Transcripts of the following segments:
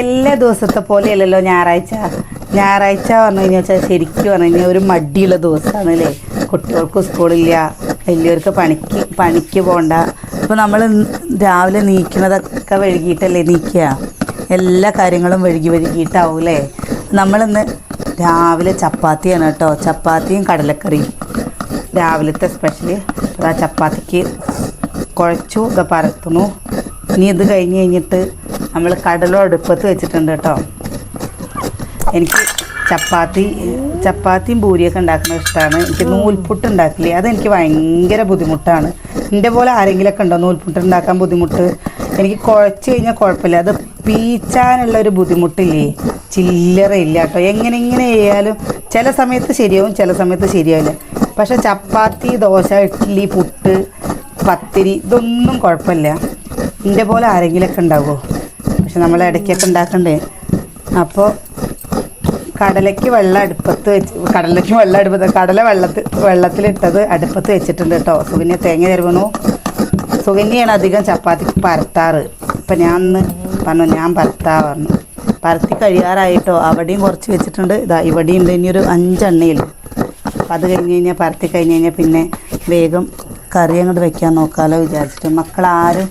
എല്ലാ ദിവസത്തെ പോലെയല്ലല്ലോ ഞായറാഴ്ച. ഞായറാഴ്ച പറഞ്ഞു കഴിഞ്ഞാൽ വെച്ചാൽ ശരിക്കും പറഞ്ഞു കഴിഞ്ഞാൽ ഒരു മടിയുള്ള ദിവസമാണ് അല്ലേ കുട്ടികൾക്ക് സ്കൂളില്ല. വലിയവർക്ക് പണിക്ക് പണിക്ക് പോകണ്ട അപ്പോൾ നമ്മൾ രാവിലെ നീക്കുന്നതൊക്കെ വഴുകിയിട്ടല്ലേ നീക്കുക. എല്ലാ കാര്യങ്ങളും വഴുകി വഴുകിയിട്ടാവും നമ്മളിന്ന് രാവിലെ ചപ്പാത്തിയാണ് കേട്ടോ. ചപ്പാത്തിയും കടലക്കറിയും. രാവിലത്തെ സ്പെഷ്യൽ ആ ചപ്പാത്തിക്ക് കുഴച്ചു ഇതാ പരത്തുന്നു. ഇനി ഇത് കഴിഞ്ഞ് കഴിഞ്ഞിട്ട് നമ്മൾ കടലും അടുപ്പത്ത് വെച്ചിട്ടുണ്ട് കേട്ടോ. എനിക്ക് ചപ്പാത്തി ചപ്പാത്തിയും പൂരിയൊക്കെ ഉണ്ടാക്കുന്നത് ഇഷ്ടമാണ് എനിക്ക് നൂൽപുട്ട് ഉണ്ടാക്കില്ലേ അതെനിക്ക് ഭയങ്കര ബുദ്ധിമുട്ടാണ്. എന്റെ പോലെ ആരെങ്കിലുമൊക്കെ ഉണ്ടോ നൂൽപുട്ട് ഉണ്ടാക്കാൻ ബുദ്ധിമുട്ട്? എനിക്ക് കുഴച്ച് കഴിഞ്ഞാൽ കുഴപ്പമില്ല. അത് പീച്ചാനുള്ള ഒരു ബുദ്ധിമുട്ടില്ലേ? ചില്ലറ ഇല്ല കേട്ടോ. എങ്ങനെ ഇങ്ങനെ ചെയ്യാലും ചില സമയത്ത് ശരിയാവും ചില സമയത്ത് ശരിയാവില്ല. പക്ഷെ ചപ്പാത്തി ദോശ ഇഡ്ഡലി പുട്ട് പത്തിരി ഇതൊന്നും കുഴപ്പമില്ല. എന്റെ പോലെ ആരെങ്കിലുമൊക്കെ ഉണ്ടാവുമോ പക്ഷെ നമ്മൾ ഇടയ്ക്കൊക്കെ ഉണ്ടാക്കണ്ടേ? അപ്പോൾ കടലയ്ക്ക് വെള്ളം അടുപ്പത്ത് വെച്ച് കടലയ്ക്ക് വെള്ളം അടുപ്പത്ത് കടല വെള്ളത്തിൽ വെള്ളത്തിലിട്ടത് അടുപ്പത്ത് വെച്ചിട്ടുണ്ട് കേട്ടോ. സുഗന്യ തേങ്ങ തരുവണു സുഗന്യാണ് അധികം ചപ്പാത്തിക്ക് പരത്താറ്. അപ്പം ഞാൻ ഒന്ന് പറഞ്ഞു ഞാൻ പരത്താ പറഞ്ഞു. പരത്തി കഴിയാറായിട്ടോ. അവിടെയും കുറച്ച് വെച്ചിട്ടുണ്ട്. ഇതാ ഇവിടെയും ഉണ്ട്. ഇനിയൊരു അഞ്ചെണ്ണയിൽ. അപ്പം അത് കഴിഞ്ഞ് കഴിഞ്ഞാൽ പരത്തി കഴിഞ്ഞ് കഴിഞ്ഞാൽ പിന്നെ വേഗം കറി അങ്ങോട്ട് വെക്കാൻ നോക്കാമല്ലോ വിചാരിച്ചിട്ട്. മക്കളാരും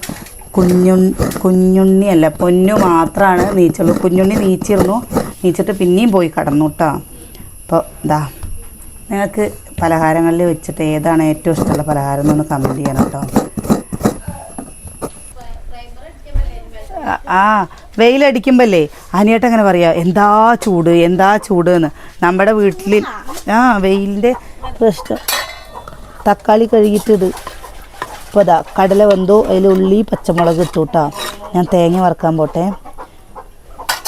കുഞ്ഞുണ്ണി അല്ല പൊന്നു മാത്രമാണ് നീച്ചുള്ളൂ. കുഞ്ഞുണ്ണി നീച്ചിരുന്നു. നീച്ചിട്ട് പിന്നെയും പോയി കടന്നു കേട്ടോ അപ്പോൾ ഇതാ നിങ്ങൾക്ക് പലഹാരങ്ങളിൽ വെച്ചിട്ട് ഏതാണ് ഏറ്റവും ഇഷ്ടമുള്ള പലഹാരം എന്നൊന്ന് കമന്റ് ചെയ്യണം കേട്ടോ ആ- വെയിലടിക്കുമ്പല്ലേ അനിയേട്ട അങ്ങനെ പറയാ എന്താ ചൂട് എന്താ ചൂട് എന്ന് നമ്മുടെ വീട്ടിൽ ആ വെയിലിന്റെ പ്രശ്നം. തക്കാളി കഴുകിയിട്ടിട് ഇപ്പോൾ ഇതാ കടല വെന്തു അതിൽ ഉള്ളി പച്ചമുളക് ഇട്ടു കേട്ടോ ഞാൻ തേങ്ങ വറക്കാൻ പോട്ടെ.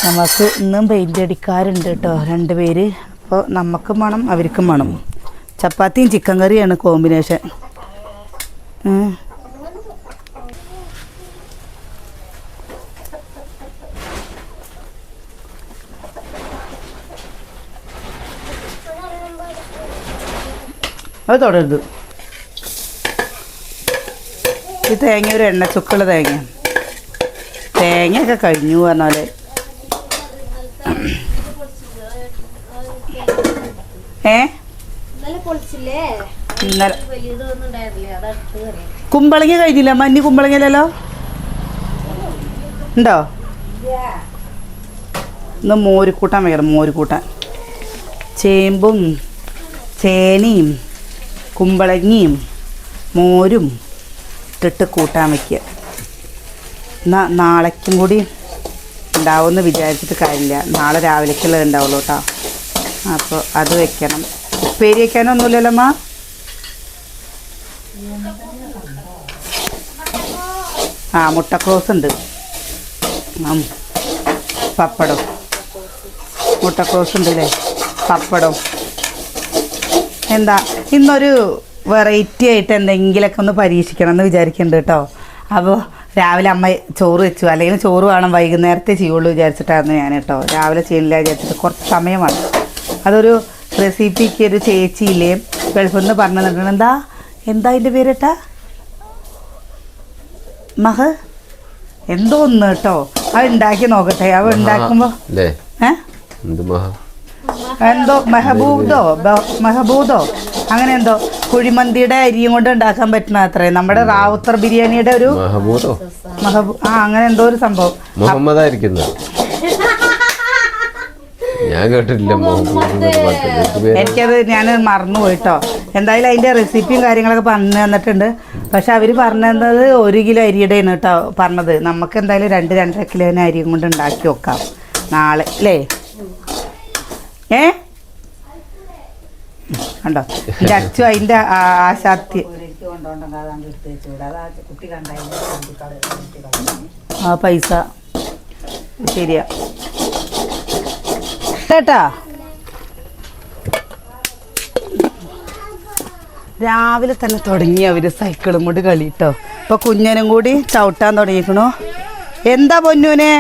നമുക്ക് ഇന്നും പെയിന്റ് അടിക്കാറുണ്ട് കേട്ടോ രണ്ട് പേര്. അപ്പോൾ നമുക്കും വേണം അവർക്കും വേണം. ചപ്പാത്തിയും ചിക്കൻ കറിയാണ് കോമ്പിനേഷൻ. അത് തുടരുത്. ഈ തേങ്ങ ഒരു എണ്ണ ചുക്കുള്ള തേങ്ങ. തേങ്ങയൊക്കെ കഴിഞ്ഞു പറഞ്ഞാൽ. ഏ? ഇന്നലെ കുമ്പളങ്ങ കഴിഞ്ഞില്ല? മഞ്ഞ് കുമ്പളങ്ങയിലല്ലോ? ഉണ്ടോ? ഇന്ന് മോരിക്കൂട്ടാൻ വേണം മോരിക്കൂട്ടാൻ ചേമ്പും ചേനയും കുമ്പളങ്ങയും മോരും. ഇട്ടിട്ട് കൂട്ടാൻ വയ്ക്കുക എന്നാൽ നാളേക്കും കൂടി ഉണ്ടാവുമെന്ന് വിചാരിച്ചിട്ട് കാര്യമില്ല. നാളെ രാവിലേക്കുള്ളത് ഉണ്ടാവുള്ളൂ കേട്ടോ. അപ്പോൾ അത് വെക്കണം. ഉപ്പേരി വയ്ക്കാനൊന്നുമില്ലല്ലോ അമ്മ? ആ മുട്ടക്രോസ് ഉണ്ട്. പപ്പടം. മുട്ടക്രോസ് ഉണ്ട് അല്ലേ പപ്പടം. എന്താ ഇന്നൊരു വെറൈറ്റി ആയിട്ട് എന്തെങ്കിലുമൊക്കെ ഒന്ന് പരീക്ഷിക്കണം എന്ന് വിചാരിക്കുന്നുണ്ട് കേട്ടോ. അപ്പോൾ രാവിലെ അമ്മ ചോറ് വെച്ചു. അല്ലെങ്കിൽ ചോറ് വേണം വൈകുന്നേരത്തെ ചെയ്യുള്ളൂ വിചാരിച്ചിട്ടായിരുന്നു ഞാൻ കേട്ടോ. രാവിലെ ചെയ്യില്ല വിചാരിച്ചിട്ട് കുറച്ച് സമയമാണ് അതൊരു റെസിപ്പിക്ക് ഒരു ചേച്ചിയില്ലേ ഗൾഫിൽ നിന്ന് പറഞ്ഞു തന്നിട്ടുണ്ട്. എന്താ? എന്താ അതിന്റെ പേരട്ടാ? മഹ? എന്തോ ഒന്ന് കേട്ടോ. അത് ഉണ്ടാക്കി നോക്കട്ടെ. അവ ഉണ്ടാക്കുമ്പോ എന്ത് മഹാ? എന്തോ? മെഹബൂദോ? മെഹബൂദോ? അങ്ങനെ എന്തോ? കുഴിമന്തിയുടെ അരിയും കൊണ്ട് ഉണ്ടാക്കാൻ പറ്റുന്ന അത്രേ. നമ്മുടെ റാവുത്തർ ബിരിയാണിയുടെ ഒരു മെഹബൂ ആ അങ്ങനെ എന്തോ ഒരു സംഭവം. മുഹമ്മദ് ആയിരിക്കുന്നത് ഞാൻ കേട്ടിട്ടില്ല എനിക്കത് ഞാൻ മറന്നു പോയിട്ടോ എന്തായാലും അതിന്റെ റെസിപ്പിയും കാര്യങ്ങളൊക്കെ പറഞ്ഞു തന്നിട്ടുണ്ട്. പക്ഷെ അവർ പറഞ്ഞത് ഒരു കിലോ അരിയുടെയാണ് കേട്ടോ പറഞ്ഞത്. നമുക്ക് എന്തായാലും രണ്ട് രണ്ടര കിലോന് അരിയും കൊണ്ട് ഉണ്ടാക്കി വെക്കാം. നാളെ അല്ലേ ഏ? കണ്ടോ? എന്റെ അച്ചു അതിന്റെ ആശാത്തി ആ പൈസ. ശരിയാ. കേട്ടാ രാവിലെ തന്നെ തുടങ്ങി അവർ സൈക്കിളും കൊണ്ട് കളിട്ടോ ഇപ്പൊ കുഞ്ഞനും കൂടി ചവിട്ടാൻ തുടങ്ങിക്കണോ. എന്താ പൊന്നൂനെ?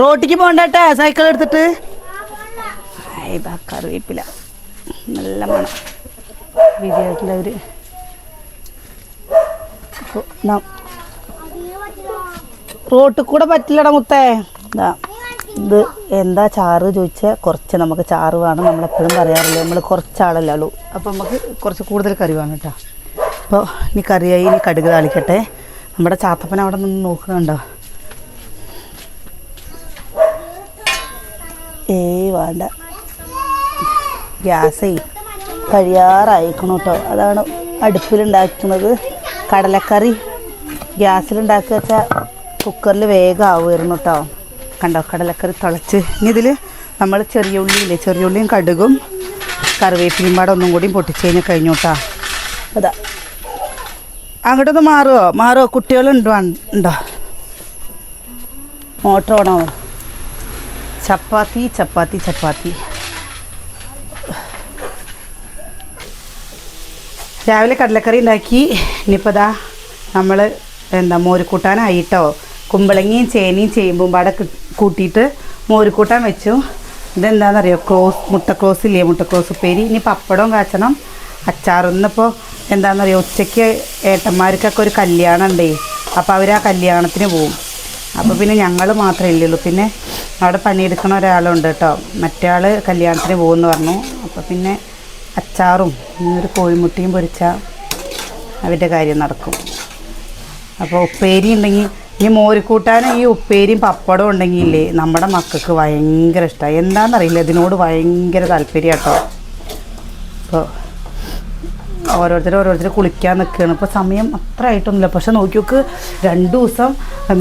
റോട്ടിക്ക് പോണ്ടട്ടെ സൈക്കിൾ എടുത്തിട്ട്. കറിവേപ്പില. നല്ല മണം. വിജയത്തിലവര് റോട്ടിൽ കൂടെ പറ്റില്ലട മുത്തേ. ഇതാ ഇത് എന്താ ചാറ് ചോദിച്ചാൽ കുറച്ച് നമുക്ക് ചാറ് വേണം. നമ്മളെപ്പോഴും പറയാറില്ല നമ്മൾ കുറച്ചാളല്ലേ ഉള്ളൂ. അപ്പോൾ നമുക്ക് കുറച്ച് കൂടുതൽ കറി വേണം കേട്ടോ. അപ്പോൾ ഇനി കറിയായി ഇനി കടുക് താളിക്കട്ടെ. നമ്മുടെ ചാത്തപ്പൻ അവിടെ നിന്ന് നോക്കുന്നുണ്ടോ വേണ്ട. ഗ്യാസേ കഴിയാറായിക്കണം കേട്ടോ അതാണ് അടുപ്പിലുണ്ടാക്കുന്നത്. കടലക്കറി ഗ്യാസിലുണ്ടാക്കുക വെച്ചാൽ കുക്കറിൽ വേഗം ആവുമായിരുന്നു കേട്ടോ കണ്ടോ കടലക്കറി തിളച്ച്. ഇനി ഇതിൽ നമ്മൾ ചെറിയ ഉള്ളിയില്ലേ ചെറിയ ഉള്ളിയും കടുകും കറിവേപ്പിലും പാടെ ഒന്നും കൂടിയും പൊട്ടിച്ച് കഴിഞ്ഞ് കഴിഞ്ഞു കേട്ടോ അതാ. അങ്ങോട്ടൊന്ന് മാറുമോ മാറുമോ കുട്ടികളുണ്ടോ? ഉണ്ടോ? മോട്ടർ ഓണോ ചപ്പാത്തി ചപ്പാത്തി ചപ്പാത്തി. രാവിലെ കടലക്കറി ഉണ്ടാക്കി. ഇനിയിപ്പോൾ നമ്മൾ എന്താ മോരുകൂട്ടാനായിട്ടോ. കുമ്പളങ്ങിയും ചേനയും ചേമ്പും കി- കൂട്ടിയിട്ട് മോരുകൂട്ടാൻ വെച്ചു. ഇതെന്താണെന്നറിയോ ക്രോസ് മുട്ടക്രോസ് ഇല്ലേ? മുട്ടക്രോസ് ഉപ്പേരി. ഇനി പപ്പടവും കാച്ചണം. അച്ചാറൊന്നിപ്പോൾ എന്താണെന്നറിയോ ഉച്ചയ്ക്ക് ഏട്ടന്മാർക്കൊക്കെ ഒരു കല്യാണം ഉണ്ടേ അപ്പോൾ അവർ ആ കല്യാണത്തിന് പോവും. അപ്പോൾ പിന്നെ ഞങ്ങൾ മാത്രമേ ഇല്ലുള്ളൂ പിന്നെ അവിടെ പണിയെടുക്കുന്ന ഒരാളുണ്ട് കേട്ടോ. മറ്റേ കല്യാണത്തിന് പോകുമെന്ന് പറഞ്ഞു. അപ്പോൾ പിന്നെ അച്ചാറും ഒരു കോഴിമുട്ടിയും പൊരിച്ചാൽ അവരുടെ കാര്യം നടക്കും. അപ്പോൾ ഉപ്പേരി ഉണ്ടെങ്കിൽ ഈ മോരിക്കൂട്ടാനും ഈ ഉപ്പേരിയും പപ്പടവും ഉണ്ടെങ്കിലേ നമ്മുടെ മക്കൾക്ക് ഭയങ്കര ഇഷ്ടമാണ് എന്താണെന്നറിയില്ല ഇതിനോട് ഭയങ്കര താല്പര്യം കേട്ടോ അപ്പോൾ ഓരോരുത്തർ ഓരോരുത്തർ കുളിക്കാൻ നിൽക്കുകയാണ്. ഇപ്പോൾ സമയം അത്ര ആയിട്ടൊന്നുമില്ല. പക്ഷെ നോക്കി നോക്ക് രണ്ട് ദിവസം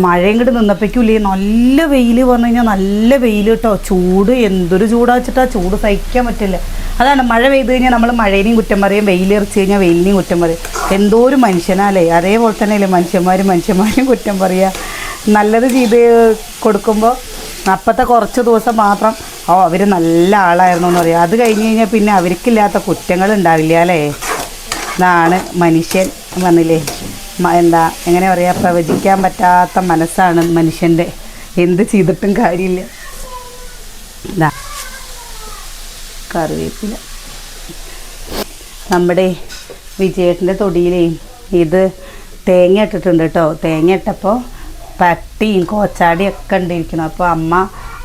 മഴയും ഇങ്ങോട്ട് നിന്നപ്പോഴേക്കില്ലേ നല്ല വെയിൽ പറഞ്ഞു കഴിഞ്ഞാൽ നല്ല വെയിൽ കേട്ടോ. ചൂട് എന്തൊരു ചൂടാ വെച്ചിട്ടാ ചൂട് സഹിക്കാൻ പറ്റില്ല. അതാണ് മഴ പെയ്ത് കഴിഞ്ഞാൽ നമ്മൾ മഴേനെയും കുറ്റം പറയും വെയിലെറിച്ച് കഴിഞ്ഞാൽ വെയിലിനെയും കുറ്റം പറയും. എന്തോ ഒരു മനുഷ്യനാലേ അതേപോലെ തന്നെയല്ലേ മനുഷ്യന്മാർ മനുഷ്യന്മാരെയും കുറ്റം പറയുക നല്ലത് ചെയ്ത് കൊടുക്കുമ്പോൾ അപ്പോഴത്തെ കുറച്ച് ദിവസം മാത്രം ഓ അവർ നല്ല ആളായിരുന്നു എന്ന് പറയാം. അത് കഴിഞ്ഞ് കഴിഞ്ഞാൽ പിന്നെ അവർക്കില്ലാത്ത കുറ്റങ്ങൾ ഉണ്ടാവില്ല അല്ലേ? ഇതാണ് മനുഷ്യൻ വന്നില്ലേ? എന്താ എങ്ങനെ പറയുക പ്രവചിക്കാൻ പറ്റാത്ത മനസ്സാണ് മനുഷ്യന്റെ. എന്ത് ചെയ്തിട്ടും കാര്യമില്ല. കറിവേപ്പില. നമ്മുടെ വിജയേട്ടന്റെ തൊടിയിലേ ഇത് തേങ്ങ ഇട്ടിട്ടുണ്ട് കേട്ടോ. തേങ്ങ ഇട്ടപ്പോൾ പട്ടിയും കോച്ചാടിയും ഒക്കെ ഉണ്ടായിരിക്കണം അപ്പോൾ അമ്മ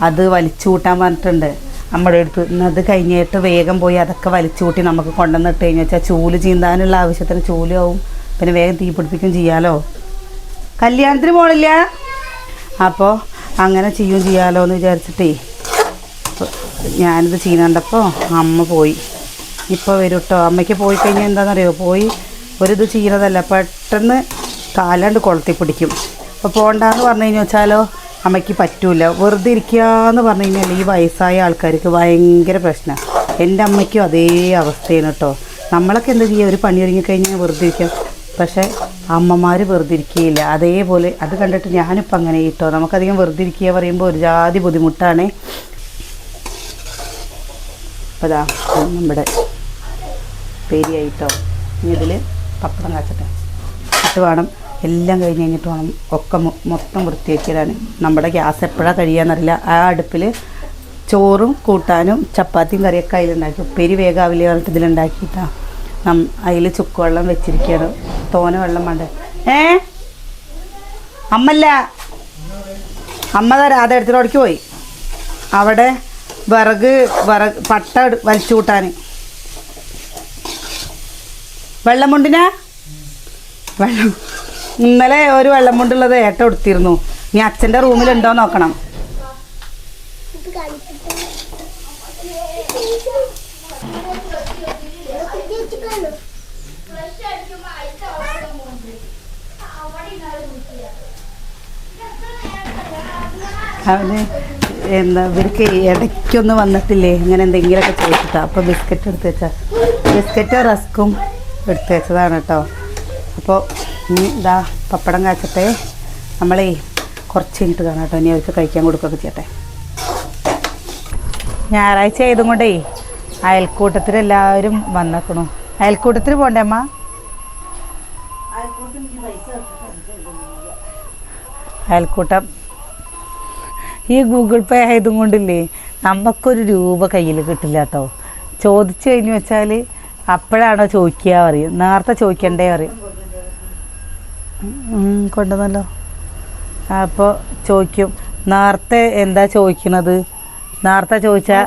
അത് വലിച്ചു കൂട്ടാൻ പറഞ്ഞിട്ടുണ്ട്. നമ്മുടെ അടുത്ത് അത് കഴിഞ്ഞിട്ട് വേഗം പോയി അതൊക്കെ വലിച്ചു കൂട്ടി നമുക്ക് കൊണ്ടുവന്നിട്ട് കഴിഞ്ഞാൽ വെച്ചാൽ ചൂൽ ചീന്താനുള്ള ആവശ്യത്തിന് ചൂലാവും പിന്നെ വേഗം തീ പിടിപ്പിക്കും ചെയ്യാലോ? കല്യാണത്തിന് പോണില്ല? അപ്പോൾ അങ്ങനെ ചെയ്യും ചെയ്യാലോ എന്ന് വിചാരിച്ചിട്ടേ. ഞാനിത് ചെയ്യുന്നുണ്ടപ്പോൾ അമ്മ പോയി. ഇപ്പോൾ വരും കേട്ടോ അമ്മയ്ക്ക് പോയി കഴിഞ്ഞാൽ എന്താണെന്നറിയോ പോയി ഒരിത് ചെയ്യുന്നതല്ല പെട്ടെന്ന് കാലാണ്ട് കൊളത്തി പിടിക്കും. അപ്പോൾ പോകണ്ടെന്ന് പറഞ്ഞു കഴിഞ്ഞാൽ വെച്ചാലോ അമ്മയ്ക്ക് പറ്റൂല. വെറുതെ ഇരിക്കുകയെന്ന് പറഞ്ഞു കഴിഞ്ഞാൽ ഈ വയസ്സായ ആൾക്കാർക്ക് ഭയങ്കര പ്രശ്നമാണ് എന്റെ അമ്മയ്ക്കും അതേ അവസ്ഥയാണ് കേട്ടോ. നമ്മളൊക്കെ എന്താ ചെയ്യുക? ഒരു പണി ഒരുങ്ങിക്കഴിഞ്ഞാൽ വെറുതെ ഇരിക്കാം പക്ഷേ അമ്മമാർ വെറുതെ ഇരിക്കുകയില്ല അതേപോലെ അത് കണ്ടിട്ട് ഞാനിപ്പോൾ അങ്ങനെ കേട്ടോ. നമുക്കധികം വെറുതെ ഇരിക്കുക പറയുമ്പോൾ ഒരു ജാതി ബുദ്ധിമുട്ടാണ്. അപ്പോൾ ഇതാ നമ്മുടെ പേരിയായിട്ടോ ഇനി ഇതിൽ പപ്പടം കാച്ചട്ടെ. ഇട്ട് വേണം. എല്ലാം കഴിഞ്ഞ് കഴിഞ്ഞിട്ട് വേണം ഒക്കെ മൊത്തം വൃത്തിയാക്കിയിടാൻ നമ്മുടെ ഗ്യാസ് എപ്പോഴാണ് കഴിയാന്നറിയില്ല. ആ അടുപ്പിൽ ചോറും കൂട്ടാനും ചപ്പാത്തിയും കറിയൊക്കെ അതിലുണ്ടാക്കി. ഉപ്പേരി വേഗാവില്ല പറഞ്ഞിട്ട് ഇതിലുണ്ടാക്കിയിട്ടാണ് നം അതിൽ ചുക്കുവെള്ളം വെച്ചിരിക്കുകയാണ് തോന വെള്ളം വേണ്ട? ഏ? അമ്മല്ല. അമ്മ തരാ അത് എടുത്തിട്ടോടേക്ക് പോയി. അവിടെ വിറക് വിറക് പട്ട വലിച്ചു കൂട്ടാൻ വെള്ളം കൊണ്ടിനാ വെള്ളം ഇന്നലെ ഒരു വെള്ളം കൊണ്ടുള്ളത് ഏട്ട കൊടുത്തിരുന്നു ഇനി റൂമിൽ ഉണ്ടോ നോക്കണം. അവന് എന്താ ഇവർക്ക് ഇടയ്ക്കൊന്നും വന്നിട്ടില്ലേ? ഇങ്ങനെ എന്തെങ്കിലുമൊക്കെ ചോദിച്ചിട്ടാ. അപ്പോൾ ബിസ്ക്കറ്റ് എടുത്ത് വെച്ചാൽ ബിസ്ക്കറ്റോ റസ്ക്കും എടുത്ത് വെച്ചതാണ് കേട്ടോ. അപ്പോൾ ഇനി ഇതാ പപ്പടം കാച്ചട്ടെ. നമ്മളേ കുറച്ച് കഴിഞ്ഞിട്ട് കാണാം കേട്ടോ. ഇനി അവർക്ക് കഴിക്കാൻ കൊടുക്കുകയൊക്കെ ചെയ്യട്ടെ. ഞായറാഴ്ച ആയതും കൊണ്ടേ അയൽക്കൂട്ടത്തിൽ എല്ലാവരും വന്നേക്കണു. അയൽക്കൂട്ടത്തിൽ പോണ്ടേ അമ്മ? അയൽക്കൂട്ടം. ഈ ഗൂഗിൾ പേ ആയതും കൊണ്ടില്ലേ നമുക്കൊരു രൂപ കയ്യിൽ കിട്ടില്ല കേട്ടോ. ചോദിച്ചു കഴിഞ്ഞു വെച്ചാൽ അപ്പോഴാണോ ചോദിക്കുക പറയും. നേരത്തെ ചോദിക്കണ്ടേ പറയും. കൊണ്ടുവന്നല്ലോ. അപ്പോൾ ചോദിക്കും നേരത്തെ എന്താ ചോദിക്കണത്? നേരത്തെ ചോദിച്ചാൽ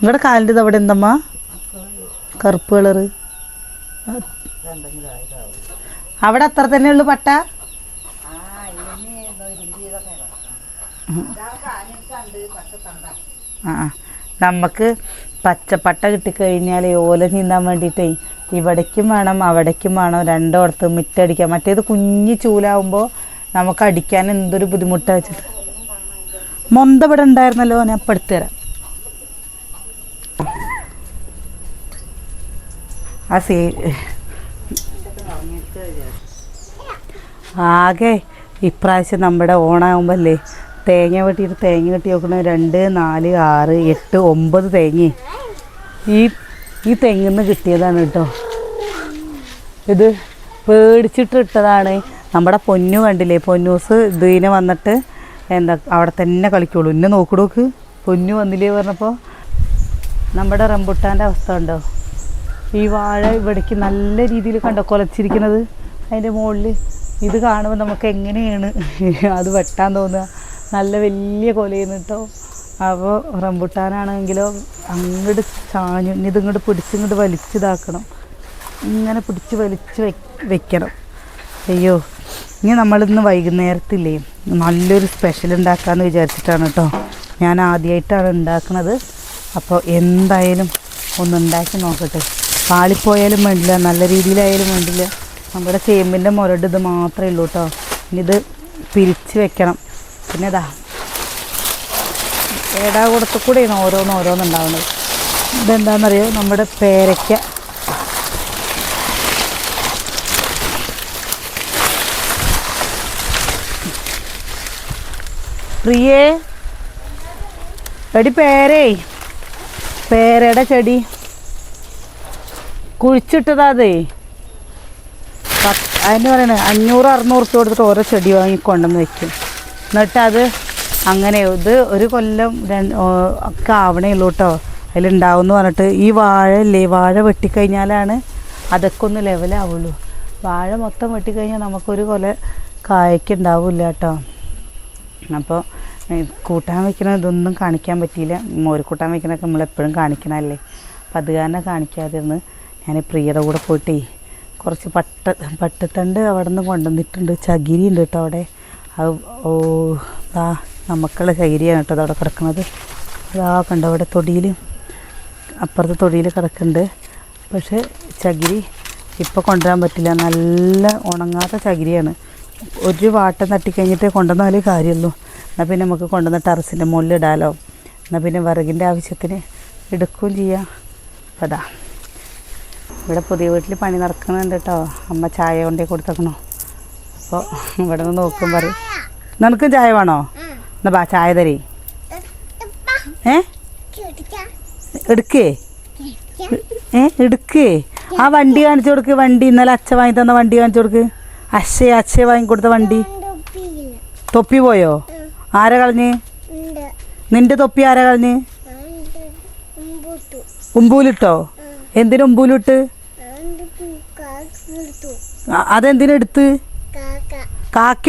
നിങ്ങളുടെ കാലിന്റെ അവിടെ എന്തമ്മ കറുപ്പ് കളറ്. അവിടെ അത്ര തന്നെ ഉള്ളു പട്ട? ആ. നമുക്ക് പച്ചപ്പട്ട കിട്ടിക്കഴിഞ്ഞാൽ ഓല നീന്താൻ വേണ്ടിയിട്ടേ ഇവിടേക്കും വേണം അവിടേക്കും വേണം രണ്ടോടത്ത് മിറ്റടിക്കാം മറ്റേത് കുഞ്ഞി ചൂലാവുമ്പോൾ നമുക്ക് അടിക്കാൻ എന്തൊരു ബുദ്ധിമുട്ടാണ് വെച്ചിട്ട്. മൊന്ത ഇവിടെ ഉണ്ടായിരുന്നല്ലോ ഞാൻ അപ്പം തരാം. ആ സീ ആകെ ഇപ്രാവശ്യം നമ്മുടെ ഓണാകുമ്പല്ലേ തേങ്ങ വെട്ടിയിട്ട് തേങ്ങ കെട്ടി നോക്കണ രണ്ട് നാല് ആറ് എട്ട് ഒമ്പത് തേങ്ങ. ഈ ഈ തെങ്ങിന്ന് കിട്ടിയതാണ് കേട്ടോ. ഇത് പേടിച്ചിട്ട് ഇട്ടതാണ് നമ്മുടെ പൊന്നു കണ്ടില്ലേ പൊന്നൂസ് ഇതിനെ വന്നിട്ട് എന്താ അവിടെ തന്നെ കളിക്കുള്ളൂ. ഇന്നെ നോക്കിടോക്ക് പൊന്നു വന്നില്ലേ പറഞ്ഞപ്പോൾ നമ്മുടെ റംബുട്ടാന്റെ അവസ്ഥ ഉണ്ടോ ഈ വാഴ ഇവിടേക്ക് നല്ല രീതിയിൽ കണ്ടോ കൊലച്ചിരിക്കുന്നത് അതിന്റെ മുകളിൽ ഇത് കാണുമ്പോൾ നമുക്ക് എങ്ങനെയാണ് അത് വെട്ടാൻ തോന്നുക? നല്ല വലിയ കൊലയെന്ന് കേട്ടോ. അപ്പോൾ റംബുട്ടാനാണെങ്കിലോ അങ്ങോട്ട് ചാഞ്ഞു ഇനി ഇതിങ്ങോട്ട് പിടിച്ചിങ്ങോട്ട് വലിച്ചിതാക്കണം. ഇങ്ങനെ പിടിച്ച് വലിച്ച് വെ വെക്കണം. അയ്യോ ഇനി നമ്മളിന്ന് വൈകുന്നേരത്തില്ലേ നല്ലൊരു സ്പെഷ്യൽ ഉണ്ടാക്കാമെന്ന് വിചാരിച്ചിട്ടാണ് കേട്ടോ. ഞാൻ ആദ്യമായിട്ടാണ് ഉണ്ടാക്കുന്നത് അപ്പോൾ എന്തായാലും ഒന്ന് ഉണ്ടാക്കി നോക്കട്ടെ. പാളിപ്പോയാലും വേണ്ടില്ല നല്ല രീതിയിലായാലും വേണ്ടില്ല. നമ്മുടെ ചേമ്പിന്റെ മുരട് ഇത് മാത്രമേ ഉള്ളൂ കേട്ടോ. ഇനി ഇത് പിരിച്ച് വെക്കണം. പിന്നെ ഇതാ ഏടാ കൂടത്തു കൂടെയാണ് ഓരോന്ന് ഓരോന്നുണ്ടാവുന്നത്. ഇതെന്താണെന്നറിയോ നമ്മുടെ പേരയ്ക്ക. പ്രിയേ എടി പേരേ പേരയുടെ ചെടി. കുഴിച്ചിട്ടതാ അതേ. അതിന് പറയണേ അഞ്ഞൂറ് അറുന്നൂറ് കൊടുത്തിട്ട് ഓരോ ചെടി വാങ്ങി കൊണ്ടുവന്ന് വെക്കും. എന്നിട്ട് അത് അങ്ങനെ ഇത് ഒരു കൊല്ലം ഒക്കെ ആവണേ ഉള്ളൂ കേട്ടോ അതിലുണ്ടാവും എന്ന് പറഞ്ഞിട്ട് ഈ വാഴ ഇല്ലേ വാഴ വെട്ടിക്കഴിഞ്ഞാലാണ് അതൊക്കെ ഒന്ന് ലെവലാവുള്ളൂ വാഴ മൊത്തം വെട്ടിക്കഴിഞ്ഞാൽ നമുക്കൊരു കൊല കായ്ക്ക് ഉണ്ടാവില്ല കേട്ടോ അപ്പോൾ കൂട്ടാൻ വയ്ക്കുന്ന ഇതൊന്നും കാണിക്കാൻ പറ്റിയില്ല. മോര് കൂട്ടാൻ വെക്കണൊക്കെ നമ്മളെപ്പോഴും കാണിക്കണമല്ലേ അപ്പം അത് കാരണം കാണിക്കാതിരുന്ന് ഞാൻ പ്രിയയുടെ കൂടെ പോയിട്ടേ കുറച്ച് പട്ട പട്ടത്തണ്ട് അവിടെ നിന്ന് കൊണ്ടുവന്നിട്ടുണ്ട്. ചകിരി ഉണ്ട് കേട്ടോ അവിടെ. അത് ഓ ഇതാ നമുക്കുള്ള ശൈലിയാണ് കേട്ടോ അതവിടെ കിടക്കുന്നത്. അതാ കണ്ടോ അവിടെ തൊടിയിൽ അപ്പുറത്തെ തൊടിയിൽ കിടക്കുന്നുണ്ട്. പക്ഷേ ചകിരി ഇപ്പോൾ കൊണ്ടുവരാൻ പറ്റില്ല. നല്ല ഉണങ്ങാത്ത ചകിരിയാണ്. ഒരു വാട്ടം തട്ടിക്കഴിഞ്ഞിട്ട് കൊണ്ടുവന്നാലേ കാര്യമുള്ളൂ. എന്നാൽ പിന്നെ നമുക്ക് കൊണ്ടുവന്ന ടെറസിന്റെ മുകളിൽ ഇടാലോ. എന്നാൽ പിന്നെ വിറകിന്റെ ആവശ്യത്തിന് എടുക്കുകയും ചെയ്യാം. അതാ. ഇവിടെ പുതിയ വീട്ടിൽ പണി നടക്കുന്നുണ്ട് കേട്ടോ. അമ്മ ചായ കൊണ്ടേ കൊടുത്തേക്കണോ? അപ്പോൾ ഇവിടെ നിന്ന് നോക്കും പറയും. നിനക്കും ചായ വേണോ? എന്നാ ബാ ചായ തരേ. ഏ? എടുക്കേ? ഏ എടുക്കേ? ആ വണ്ടി കാണിച്ചു കൊടുക്ക് വണ്ടി. ഇന്നലെ അച്ഛ വാങ്ങി തന്ന വണ്ടി കാണിച്ചു കൊടുക്ക്. അച്ഛ അച്ഛ വാങ്ങി കൊടുത്ത വണ്ടി. തൊപ്പി പോയോ? ആരാ കളഞ്ഞ്? നിന്റെ തൊപ്പി ആരാ കളഞ്ഞ്? ഉമ്പൂലിട്ടോ? എന്തിനു ഉമ്പൂലിട്ട്? അതെന്തിനെടുത്ത് കാക്ക.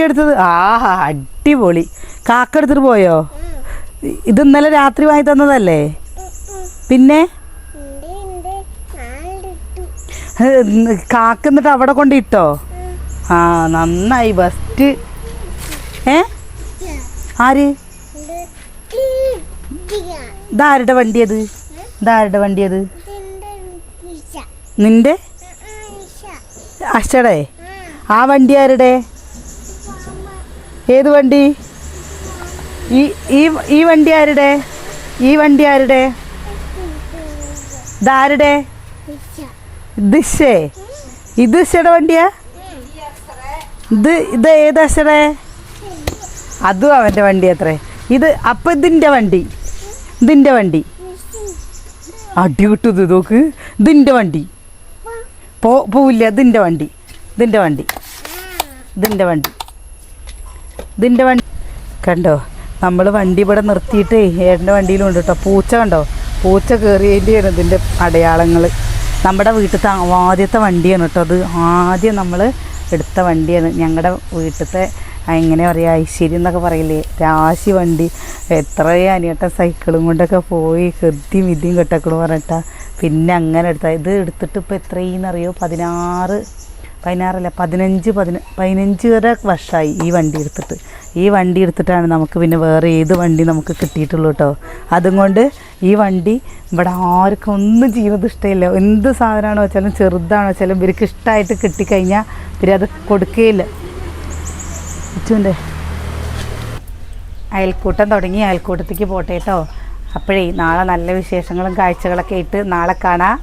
എടുത്തത് ആഹാ അടിപൊളി. കാക്ക എടുത്തിട്ട് പോയോ? ഇത് ഇന്നലെ രാത്രി വാങ്ങി തന്നതല്ലേ? പിന്നെ? കാക്ക എന്നിട്ട് അവിടെ കൊണ്ടിട്ടോ ആ നന്നായി ബസ്റ്റ് ഏ? ആര്? ഇതാരുടെ വണ്ടിയത്? ഇതാരുടെ വണ്ടിയത്? നിന്റെ? അക്ഷടേ ആ വണ്ടി ആരുടെ? ഏത് വണ്ടി? ഈ ഈ വണ്ടി ആരുടെ? ഈ വണ്ടി ആരുടെ? ഇതാരുടെ? ദിശേ. ഇത് ദിശയുടെ വണ്ടിയാ? ഇത് ഇത് ഏത് അക്ഷരേ അതും അവന്റെ വണ്ടി അത്രേ. ഇത് അപ്പം ഇതിന്റെ വണ്ടി. ഇതിന്റെ വണ്ടി. അടി കിട്ടും ഇത് നോക്ക്. ഇതിന്റെ വണ്ടി. പോ പോവില്ല ഇതിന്റെ വണ്ടി. ഇതിന്റെ വണ്ടി. ഇതിന്റെ വണ്ടി. ഇതിന്റെ വണ്ടി. കണ്ടോ? നമ്മൾ വണ്ടി ഇവിടെ നിർത്തിയിട്ട് ഏട്ടന്റെ വണ്ടിയിലും ഉണ്ട് കേട്ടോ പൂച്ച കണ്ടോ? പൂച്ച കയറിയതിന്റെയാണ് ഇതിന്റെ അടയാളങ്ങൾ നമ്മുടെ വീട്ടിലത്തെ ആദ്യത്തെ വണ്ടിയാണ് കേട്ടോ അത്. ആദ്യം നമ്മൾ എടുത്ത വണ്ടിയാണ്. ഞങ്ങളുടെ വീട്ടിലത്തെ എങ്ങനെ പറയുക ഐശ്വര്യം എന്നൊക്കെ പറയില്ലേ? രാശി വണ്ടി. എത്രയോ അനിയട്ട സൈക്കിളും കൊണ്ടൊക്കെ പോയി കൃത്യം വിധിയും കെട്ടക്കളും പറഞ്ഞിട്ടാ. പിന്നെ അങ്ങനെ എടുത്ത. ഇത് എടുത്തിട്ട് ഇപ്പോൾ എത്രയെന്നറിയോ പതിനാറ് പതിനാറല്ല പതിനഞ്ച് പതിന പതിനഞ്ച് വരെ വർഷമായി ഈ വണ്ടി എടുത്തിട്ട്. ഈ വണ്ടി എടുത്തിട്ടാണ് നമുക്ക് പിന്നെ വേറെ ഏത് വണ്ടി നമുക്ക് കിട്ടിയിട്ടുള്ളൂ കേട്ടോ അതും കൊണ്ട് ഈ വണ്ടി ഇവിടെ ആർക്കും ഒന്നും ചെയ്യുന്നത് ഇഷ്ടമില്ല. എന്ത് സാധനമാണോ വെച്ചാലും ചെറുതാണോ വെച്ചാലും ഇവർക്ക് ഇഷ്ടമായിട്ട് കിട്ടിക്കഴിഞ്ഞാൽ അത് കൊടുക്കുകയില്ല അച്ചുവിന്റെ അയൽക്കൂട്ടം തുടങ്ങി അയൽക്കൂട്ടത്തേക്ക് പോട്ടെ കേട്ടോ അപ്പോഴേ നാളെ നല്ല വിശേഷങ്ങളും കാഴ്ചകളൊക്കെ ആയിട്ട് നാളെ കാണാം.